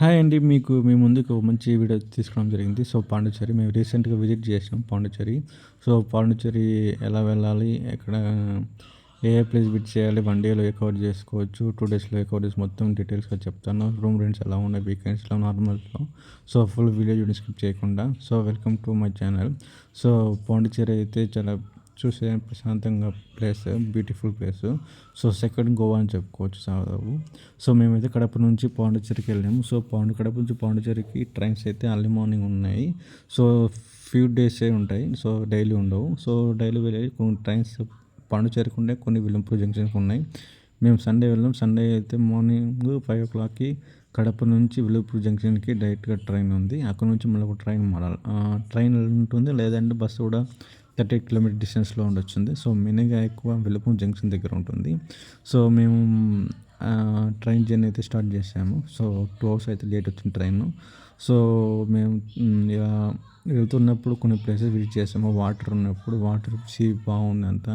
Hi అండి మీకు మీ ముందుకు మంచి వీడియో తీసుకోవడం జరిగింది. సో పాండిచ్చేరి మేము రీసెంట్గా విజిట్ చేసాం పాండిచ్చేరి. సో పాండిచ్చేరి ఎలా వెళ్ళాలి ఎక్కడ ఏ ఏ ప్లేస్ విజిట్ చేయాలి వన్ డేలో ఏ కవర్ చేసుకోవచ్చు టూ డేస్లో ఏ కవర్ చేసి మొత్తం డీటెయిల్స్గా చెప్తాను. రూమ్ రెంట్స్ ఎలా ఉన్నాయి వీకెండ్స్లో నార్మల్స్లో సో ఫుల్ వీడియో చూడండి స్కిప్ చేయకుండా. So welcome to my channel. So Pondicherry అయితే చాలా చూసే ప్రశాంతంగా place beautiful place so second Goa అని చెప్పుకోవచ్చు సాదాపు సో మేమైతే కడప నుంచి పాండిచ్చేరికి వెళ్ళాము. సో పాండు కడప నుంచి పాండిచ్చేరికి ట్రైన్స్ అయితే అర్లీ మార్నింగ్ ఉన్నాయి. సో ఫ్యూ డేసే ఉంటాయి. సో డైలీ ఉండవు. సో డైలీ వెళ్ళి కొన్ని ట్రైన్స్ పాండిచ్చేరికి ఉండే కొన్ని విలంపూర్ జంక్షన్కి ఉన్నాయి. మేము సండే వెళ్ళాం. సండే అయితే మార్నింగ్ ఫైవ్ ఓ క్లాక్కి కడప నుంచి విలుపూర్ జంక్షన్కి డైరెక్ట్గా ట్రైన్ ఉంది. అక్కడ నుంచి మళ్ళీ ఒక ట్రైన్ మారాలి. ట్రైన్ ఉంటుంది? లేదంటే బస్సు కూడా థర్టీ ఎయిట్ కిలోమీటర్ డిస్టెన్స్లో ఉండొచ్చుంది. సో మినిగా ఎక్కువ వెలుపు జంక్షన్ దగ్గర ఉంటుంది. సో మేము ట్రైన్ జర్నీ అయితే స్టార్ట్ చేసాము. సో టూ అవర్స్ అయితే లేట్ వచ్చింది ట్రైన్. సో మేము వెళ్తున్నప్పుడు కొన్ని ప్లేసెస్ విజిట్ చేసాము. వాటర్ ఉన్నప్పుడు వాటర్ సీ బాగుంది అంతా.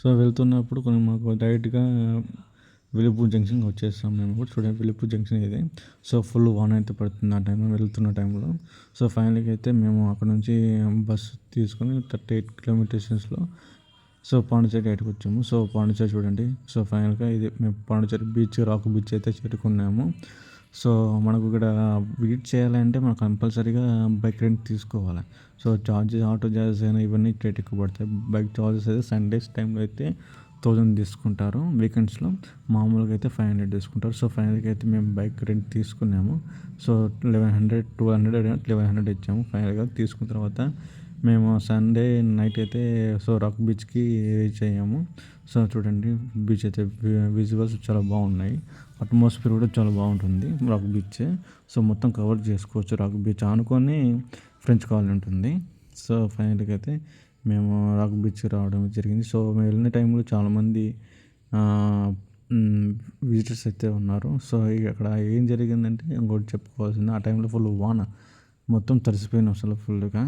సో వెళ్తున్నప్పుడు కొన్ని మాకు డైరెక్ట్గా విలుపూర్ జంక్షన్కి వచ్చేస్తాం మేము కూడా. చూడండి విలుపూర్ జంక్షన్ ఇది. సో ఫుల్ వాన్ అయితే పడుతుంది ఆ టైంలో వెళ్తున్న టైంలో సో ఫైనల్గా అయితే మేము అక్కడ నుంచి బస్సు తీసుకొని థర్టీ ఎయిట్ కిలోమీటర్స్లో సో పాండిచేరి బయటకు వచ్చాము. సో పాండిచేరి చూడండి. సో ఫైనల్గా ఇది మేము పాండిచేరి బీచ్ రాక్ బీచ్ అయితే చేరుకున్నాము. సో మనకు ఇక్కడ విజిట్ చేయాలంటే మనకు కంపల్సరీగా బైక్ రెంట్ తీసుకోవాలి. సో చార్జెస్ ఆటో చార్జెస్ అయినా ఇవన్నీ రేట్ ఎక్కువ పడతాయి. బైక్ చార్జెస్ అయితే సండేస్ టైంలో అయితే థౌజండ్ తీసుకుంటారు. వీకెండ్స్లో మామూలుగా అయితే ఫైవ్ హండ్రెడ్ తీసుకుంటారు. సో ఫైనల్గా అయితే మేము బైక్ రెంట్ తీసుకున్నాము. So eleven hundred two hundred eleven hundred ఇచ్చాము. ఫైనల్గా తీసుకున్న తర్వాత మేము సండే నైట్ అయితే సో రాక్ బీచ్కి రీచ్ అయ్యాము. సో చూడండి బీచ్ అయితే విజువల్స్ చాలా బాగున్నాయి. అట్మాస్ఫియర్ కూడా చాలా బాగుంటుంది రాక్ బీచ్ సో మొత్తం కవర్ చేసుకోవచ్చు రాక్ బీచ్ ఆనుకొని ఫ్రెంచ్ కాలనీ ఉంటుంది. సో ఫైనల్గా అయితే మేము రాక్ బీచ్ రావడం జరిగింది. సో మేము వెళ్ళిన టైంలో చాలామంది విజిటర్స్ అయితే ఉన్నారు. సో అక్కడ ఏం జరిగిందంటే ఇంకోటి చెప్పుకోవాల్సింది ఆ టైంలో ఫుల్ వాన. మొత్తం తరిసిపోయినాం అసలు ఫుల్గా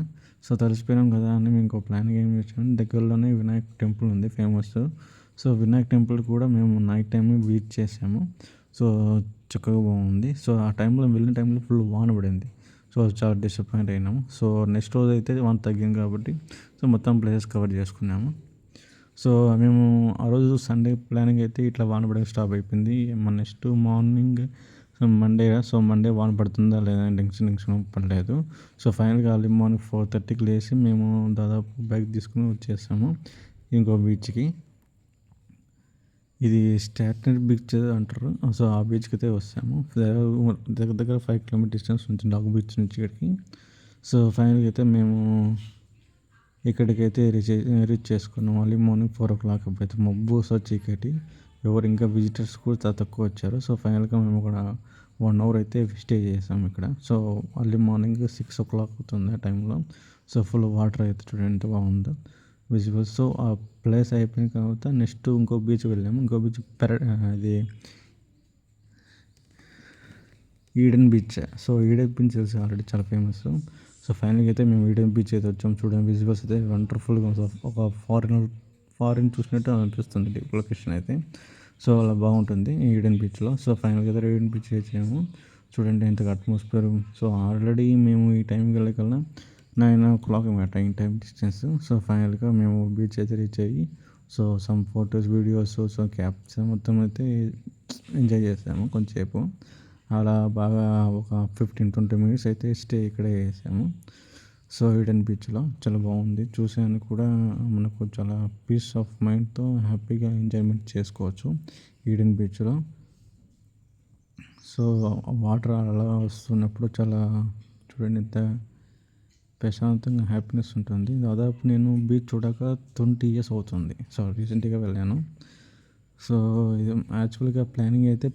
సో తరిసిపోయినాం కదా అని మేము ఇంకో ప్లాన్ ఏం చేసాము దగ్గరలోనే వినాయక్ టెంపుల్ ఉంది ఫేమస్ సో వినాయక్ టెంపుల్ కూడా మేము నైట్ టైం విజిట్ చేసాము. సో చక్కగా బాగుంది. సో ఆ టైంలో వెళ్ళిన టైంలో ఫుల్ వాన పడింది. సో చాలా డిసప్పాయింట్ అయినాము. సో నెక్స్ట్ రోజు అయితే వన్ తగ్గింది కాబట్టి సో మొత్తం ప్లేసెస్ కవర్ చేసుకున్నాము. సో మేము ఆ రోజు సండే ప్లానింగ్ అయితే ఇట్లా వాన పడడం స్టాప్ అయిపోయింది. మన next morning so Monday so Monday వాన పడుతుందా లేదా టెన్షన్ టెన్షన్ పడలేదు. సో ఫైనల్గా అర్లీ మార్నింగ్ ఫోర్ థర్టీకి లేచి మేము దాదాపు బైక్ తీసుకుని వచ్చేసాము. ఇంకో బీచ్కి ఇది స్టాట్నర్ బీచ్ అంటారు. సో ఆ బీచ్కి అయితే వస్తాము. దగ్గర దగ్గర ఫైవ్ కిలోమీటర్ డిస్టెన్స్ నుంచి డాగ్ బీచ్ నుంచి ఇక్కడికి. సో ఫైనల్గా అయితే మేము ఇక్కడికైతే రీచ్ రీచ్ చేసుకున్నాం. మళ్ళీ మార్నింగ్ ఫోర్ ఓ క్లాక్ అప్పుడైతే మబ్బు సో చీకటి. ఎవరు ఇంకా విజిటర్స్ కూడా తక్కువ వచ్చారు. సో ఫైనల్గా మేము కూడా వన్ అవర్ అయితే స్టే చేసాం ఇక్కడ. So early morning six o'clock అవుతుంది ఆ టైంలో సో ఫుల్ వాటర్ అయితే చూడండి ఎంత బాగుందో. విజువల్స్ సో ఆ ప్లేస్ అయిపోయిన తర్వాత నెక్స్ట్ ఇంకో బీచ్ వెళ్ళాము. ఇంకో బీచ్ పెర అది Eden beach so Eden beach తెలిసి? ఆల్రెడీ చాలా ఫేమస్ సో ఫైనల్గా అయితే మేము ఈడెన్ బీచ్ అయితే వచ్చాం చూడండి విజువల్స్ అయితే వండర్ఫుల్గా ఒక ఫారిన్ ఫారిన్ చూసినట్టు అనిపిస్తుంది లొకేషన్ అయితే. సో అలా బాగుంటుంది ఈడెన్ బీచ్లో సో ఫైనల్గా అయితే ఈడెన్ బీచ్ వచ్చాము చూడండి ఎంత అట్మాస్ఫియర్ సో ఆల్రెడీ మేము ఈ టైంకి వెళ్ళకల్లా నైన్ ఓ క్లాక్ అనమాట ఇన్ టైం డిస్టెన్స్. సో ఫైనల్గా మేము బీచ్ అయితే రీచ్ అయ్యి so some photos videos so caps మొత్తం అయితే ఎంజాయ్ చేసాము కొంచెంసేపు. అలా బాగా ఒక ఫిఫ్టీన్ ట్వంటీ మినిట్స్ అయితే స్టే ఇక్కడే చేసాము. సో ఈడెన్ బీచ్లో చాలా బాగుంది. చూసాను కూడా మనకు చాలా పీస్ ఆఫ్ మైండ్తో హ్యాపీగా ఎంజాయ్మెంట్ చేసుకోవచ్చు ఈడెన్ బీచ్లో. సో వాటర్ అలా వస్తున్నప్పుడు చాలా చూడండి ఎంత ప్రశాంతంగా హ్యాపీనెస్ ఉంటుంది. దాదాపు నేను బీచ్ చూడక ట్వంటీ ఇయర్స్ అవుతుంది. సో రీసెంట్గా వెళ్ళాను. సో ఇది యాక్చువల్గా ప్లానింగ్ అయితే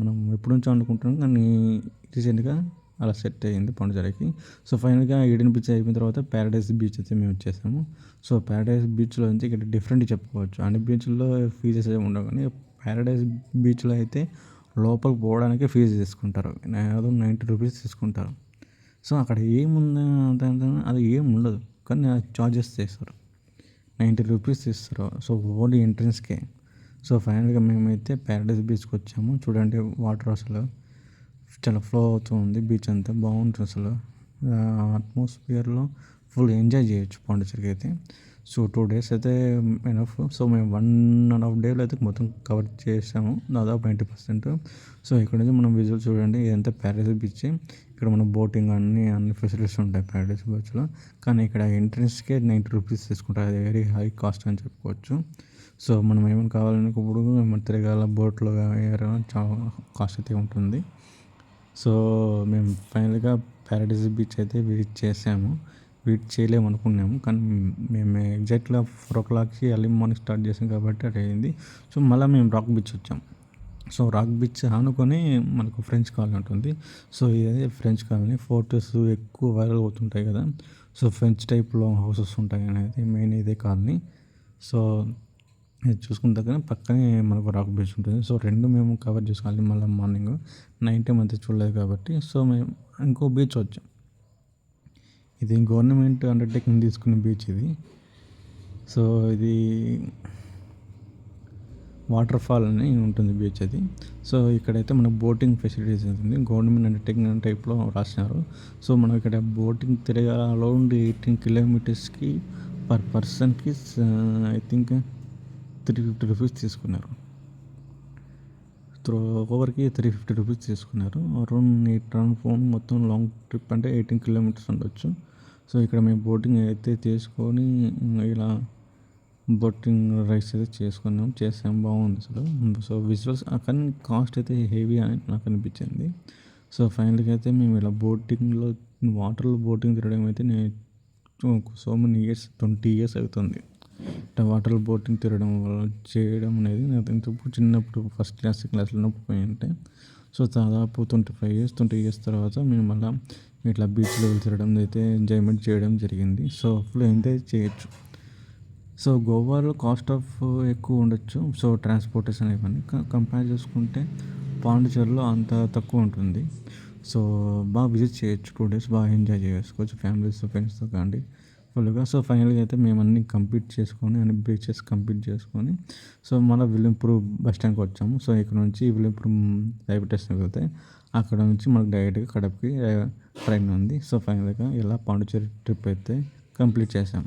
మనం ఎప్పటి నుంచో అనుకుంటున్నాం. కానీ రీసెంట్గా అలా సెట్ అయ్యింది పండుగకి సో ఫైనల్గా ఈడెన్ బీచ్ అయిపోయిన తర్వాత ప్యారడైజ్ బీచ్ అయితే మేము వచ్చేసాము. సో ప్యారడైజ్ బీచ్లో నుంచి ఇక్కడ డిఫరెంట్ చెప్పుకోవచ్చు. అన్ని బీచ్ల్లో ఫీజెస్ ఏమి ఉండవు. కానీ ప్యారడైజ్ బీచ్లో అయితే లోపలికి పోవడానికి ఫీజు తీసుకుంటారు. నైంటీ రూపీస్ తీసుకుంటారు. సో అక్కడ ఏముంది అది ఏం ఉండదు కానీ చార్జెస్ చేస్తారు. నైంటీ రూపీస్ ఇస్తారు. సో ఓన్లీ ఎంట్రన్స్కే. సో ఫైనల్గా మేమైతే ప్యారడైస్ బీచ్కి వచ్చాము. చూడండి వాటర్ అసలు చాలా ఫ్లో అవుతూ ఉంది. బీచ్ అంతా బాగుంటుంది అసలు. అట్మాస్ఫియర్లో ఫుల్ ఎంజాయ్ చేయొచ్చు పాండిచ్చేరికి అయితే. సో టూ డేస్ అయితే ఎనఫ్ సో మేము వన్ అండ్ హాఫ్ డేలో అయితే మొత్తం కవర్ చేసాము. దాదాపు నైంటీ పర్సెంట్ సో ఇక్కడ నుంచి మనం విజువల్ చూడండి ఇదంతా ప్యారడైస్ బీచ్ ఇక్కడ మన బోటింగ్ అన్ని అన్ని ఫెసిలిటీస్ ఉంటాయి ప్యారడైస్ బీచ్లో కానీ ఇక్కడ ఎంట్రన్స్కే నైంటీ రూపీస్ తీసుకుంటారు. అది వెరీ హై కాస్ట్ అని చెప్పుకోవచ్చు. సో మనం ఏమైనా కావాలనుకున్నప్పుడు మనం తిరగాల బోట్లో చాలా కాస్ట్ అయితే ఉంటుంది. సో మేము ఫైనల్గా ప్యారడైజ్ బీచ్ అయితే విజిట్ చేసాము. వెయిట్ చేయలేము అనుకున్నాము. కానీ మేము ఎగ్జాక్ట్గా ఫోర్ ఓ క్లాక్కి ఎర్లీ మార్నింగ్ స్టార్ట్ చేసాం కాబట్టి అది అయింది. సో మళ్ళీ మేము రాక్ బీచ్ వచ్చాం. సో రాక్ బీచ్ ఆనుకొని మనకు ఫ్రెంచ్ కాలనీ ఉంటుంది. సో ఇదే ఫ్రెంచ్ కాలనీ ఫోటోస్ ఎక్కువ వైరల్ అవుతుంటాయి కదా. సో ఫ్రెంచ్ టైప్లో హౌసెస్ ఉంటాయి అనేది మెయిన్ ఇదే కాలనీ సో ఇది చూసుకున్న దగ్గర పక్కనే మనకు రాక్ బీచ్ ఉంటుంది. సో రెండు మేము కవర్ చేసుకోవాలి మళ్ళీ మార్నింగ్ నైట్ టైం అంతా చూడలేదు కాబట్టి. సో మేము ఇంకో బీచ్ వచ్చాం. ఇది గవర్నమెంట్ అండర్టేకింగ్ తీసుకున్న బీచ్ ఇది. సో ఇది వాటర్ ఫాల్ అని ఉంటుంది బీచ్ అది. సో ఇక్కడైతే మనకు బోటింగ్ ఫెసిలిటీస్ ఉంటుంది. గవర్నమెంట్ అండర్టేకింగ్ టైప్లో రాసినారు. సో మనం ఇక్కడ బోటింగ్ తిరగాల అరౌండ్ ఎయిటీన్ కిలోమీటర్స్కి పర్ పర్సన్కి I think three fifty rupees తీసుకున్నారు. త్రో ఓవర్కి త్రీ ఫిఫ్టీ రూపీస్ తీసుకున్నారు. అరౌండ్ ఎయిట్ రౌండ్ ఫోన్ మొత్తం లాంగ్ ట్రిప్ అంటే ఎయిటీన్ కిలోమీటర్స్ ఉండొచ్చు. సో ఇక్కడ మేము బోటింగ్ అయితే తీసుకొని ఇలా బోటింగ్ రైస్ అయితే చేసుకున్నాం. చేసాం. బాగుంది అసలు. సో విజువల్స్ కానీ కాస్ట్ అయితే హెవీ అని నాకు అనిపించింది. సో ఫైనల్గా అయితే మేము ఇలా బోటింగ్లో వాటర్లో బోటింగ్ తిరగడం అయితే నేను so many years twenty years అవుతుంది. ఇట్లా వాటర్ బోటింగ్ తిరగడం వల్ల చేయడం అనేది నాకు ఇంతప్పుడు చిన్నప్పుడు ఫస్ట్ క్లాస్ క్లాస్లో ఉన్నప్పుడు పోయి ఉంటే సో దాదాపు twenty five years twenty years తర్వాత మేము మళ్ళీ ఇట్లా బీచ్లో తిరగడం అయితే ఎంజాయ్మెంట్ చేయడం జరిగింది. సో ఫుల్ ఎంజాయ్ చేయొచ్చు. సో గోవాలో కాస్ట్ ఆఫ్ ఎక్కువ ఉండొచ్చు. సో ట్రాన్స్పోర్టేషన్ ఇవన్నీ కంపేర్ చేసుకుంటే పాండిచేరిలో అంత తక్కువ ఉంటుంది. సో బాగా విజిట్ చేయొచ్చు టూ డేస్ బాగా ఎంజాయ్ చేసుకోవచ్చు ఫ్యామిలీస్ ఫ్రెండ్స్తో కానీ ఫుల్గా సో ఫైనల్గా అయితే మేము అన్ని కంప్లీట్ చేసుకొని అన్ని బీచెస్ కంప్లీట్ చేసుకొని సో మళ్ళీ విలింపూర్ బస్ స్టాండ్కి వచ్చాము. సో ఇక్కడ నుంచి విలింపూర్ రైల్వే స్టేషన్కి వెళ్తే అక్కడ నుంచి మనకు డైరెక్ట్గా కడపకి ట్రైన్ ఉంది. సో ఫైనల్గా ఇలా పాండిచేరి ట్రిప్ అయితే కంప్లీట్ చేసాం